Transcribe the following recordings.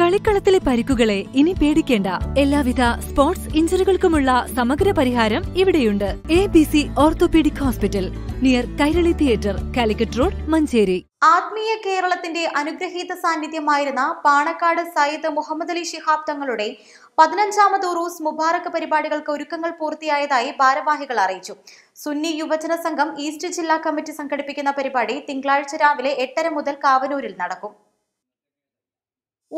കളിക്കളത്തിലെ പരിക്കുകളെ ഇനി പേടിക്കേണ്ട. എല്ലാവിധ സ്പോർട്സ് ഇഞ്ചുറികൾക്കുമുള്ള സമഗ്ര പരിഹാരം ഇവിടെയുണ്ട്. A B C orthopaedic hospital near Kairali theatre Calicut road Manjeri. ആത്മീയ കേരളത്തിന്റെ അനുഗ്രഹീത സാന്നിധ്യമായിരുന്ന പാണക്കാട് സയ്യിദ് മുഹമ്മദ് അലി ശിഹാബ് തങ്ങളുടെ പതിനഞ്ചാമത് ഉറൂസ് മുബാറക് പരിപാടികൾക്ക് ഒരുക്കങ്ങൾ പൂർത്തിയായതായി ഭാരവാഹികൾ അറിയിച്ചു. സുന്നി യുവജന സംഘം ഈസ്റ്റ് ജില്ലാ കമ്മിറ്റി സംഘടിപ്പിക്കുന്ന പരിപാടി തിങ്കളാഴ്ച രാവിലെ എട്ടര മുതൽ കാവനൂരിൽ നടക്കും.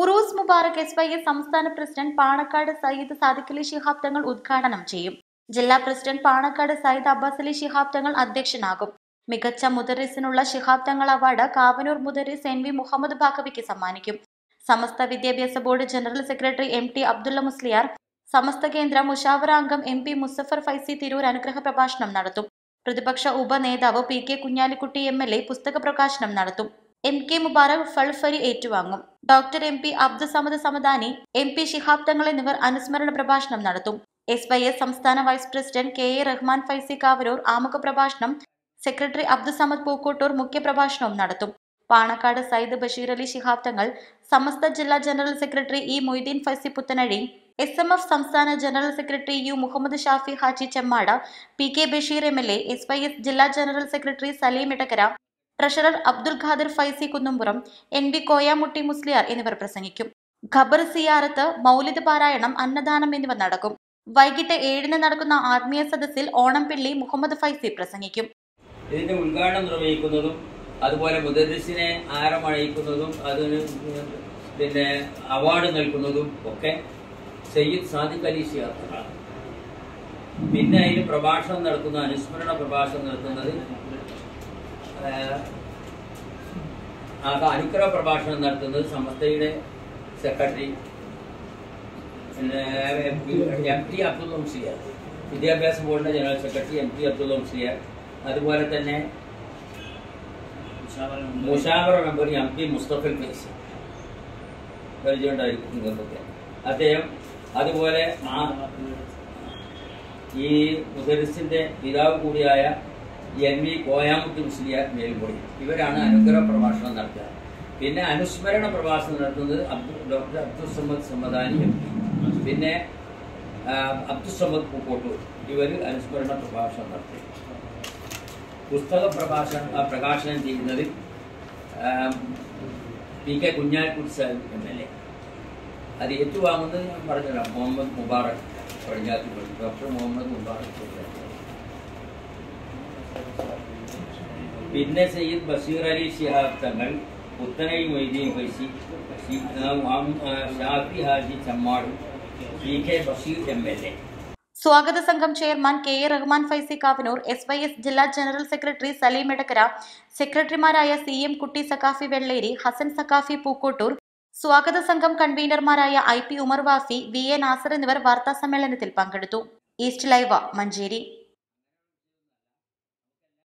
ഉറൂസ് മുബാറക് എസ് വൈ എസ് സംസ്ഥാന പ്രസിഡന്റ് പാണക്കാട് സയ്യിദ് സാദിഖ് അലി ശിഹാബ് തങ്ങൾ ഉദ്ഘാടനം ചെയ്യും. ജില്ലാ പ്രസിഡന്റ് പാണക്കാട് സയ്യിദ് അബ്ബാസ് അലി ശിഹാബ് തങ്ങൾ അധ്യക്ഷനാകും. മികച്ച മുദറിസിനുള്ള ശിഹാബ് തങ്ങൾ അവാർഡ് കാവനൂർ മുദറിസ് എൻ വി മുഹമ്മദ് ബാഖവിക്ക് സമ്മാനിക്കും. സമസ്ത വിദ്യാഭ്യാസ board general secretary M T Abdulla Musliyar Samastha കേന്ദ്ര മുഷാവറ അംഗം എം പി മുസഫർ ഫൈസി തിരൂർ അനുഗ്രഹ പ്രഭാഷണം നടത്തും. പ്രതിപക്ഷ ഉപനേതാവ് P K Kunhalikutty M L A പുസ്തക പ്രകാശനം നടത്തും. എം കെ മുബാറക് ഫൾഫരി ഏറ്റുവാങ്ങും. Doctor M P Abdussamad Samadani M P Shihab Thangal എന്നിവർ അനുസ്മരണ പ്രഭാഷണം നടത്തും. എസ് വൈ എസ് സംസ്ഥാന vice president K A Rahman Faizy Kavaroor ആമുഖ പ്രഭാഷണം സെക്രട്ടറി അബ്ദുസമദ് പൂക്കോട്ടൂർ മുഖ്യപ്രഭാഷണവും നടത്തും. പാണക്കാട് സയ്യിദ് ബഷീർ അലി ശിഹാബ് തങ്ങൾ സമസ്ത ജില്ലാ general secretary E Moideen Faizy Puthanazhi S M F സംസ്ഥാന general secretary U Muhammad Shafi Haji Chemmad P K Basheer M L A S Y S ജില്ലാ general secretary Saleem Edakkara treasurer Abdul Khader Faizy Kunnumpuram N V Koyamutty Musliyar എന്നിവർ പ്രസംഗിക്കും. ഖബർ സിയാറത്ത് മൗലിദ് പാരായണം അന്നദാനം എന്നിവ നടക്കും. വൈകിട്ട് ഏഴിന് നടക്കുന്ന ആത്മീയ സദസ്സിൽ ഓണംപിള്ളി മുഹമ്മദ് ഫൈസി പ്രസംഗിക്കും. ഇതിന്റെ ഉദ്ഘാടനം നിർവഹിക്കുന്നതും അതുപോലെ മുദരിസിനെ ആരമണിയിക്കുന്നതും അതിന് പിന്നെ അവാർഡ് നൽകുന്നതും ഒക്കെ സയ്യിദ് സാദിഖ് അലി ഷിയാത്തങ്ങളാണ് പിന്നെ അതിൽ പ്രഭാഷണം നടത്തുന്ന അനുസ്മരണ പ്രഭാഷണം നടത്തുന്നത് അനുഗ്രഹ പ്രഭാഷണം നടത്തുന്നത് സമസ്തയുടെ secretary M T Abdul Musliyar വിദ്യാഭ്യാസ ബോർഡിന്റെ general secretary M T Abdul Musliyar അതുപോലെ തന്നെ മുഷാവറ member M P Mustafal Faizy. പരിചയമുണ്ടായിരിക്കും നിങ്ങൾക്കൊക്കെ അദ്ദേഹം അതുപോലെ ഈ മുദരിസിന്റെ പിതാവ് കൂടിയായ എൻ വി കോയാമുട്ടി മുസ്ലിയാർ മേൽമുടി. ഇവരാണ് അനുഗ്രഹ പ്രഭാഷണം നടത്തുക. പിന്നെ അനുസ്മരണ പ്രഭാഷണം നടത്തുന്നത് Abdul doctor Abdul Sammad Samadani M P. പിന്നെ അബ്ദുൾ സമ്മദ് പൂക്കോട്ടൂർ. ഇവർ അനുസ്മരണ പ്രഭാഷണം നടത്തി. പുസ്തക പ്രഭാഷണം പ്രകാശനം ചെയ്യുന്നത് P K Kunhalikutty Sahib M L A. അത് ഏറ്റുവാങ്ങുന്നത് ഞാൻ പറഞ്ഞുതരാം. മുഹമ്മദ് മുബാറക് പടിഞ്ഞാറ്റുപള്ളി ഡോക്ടർ മുഹമ്മദ് മുബാറക് പിന്നെ Sayyid Basheer Ali Shihab Thangal Puthanai Moideen Faizy Shafi Haji Chemmad P K Basheer M L A. സ്വാഗത സംഘം chairman K A Rahman Faizy Kavanur S Y S ജില്ലാ general secretary Saleem Edakkara സെക്രട്ടറിമാരായ C M കുട്ടി സക്കാഫി വെള്ളേരി ഹസൻ സക്കാഫി പൂക്കോട്ടൂർ സ്വാഗത സംഘം കൺവീനർമാരായ I P Umar Wafi V A Nasser എന്നിവർ വാർത്താ സമ്മേളനത്തിൽ പങ്കെടുത്തു. East live Manjeri.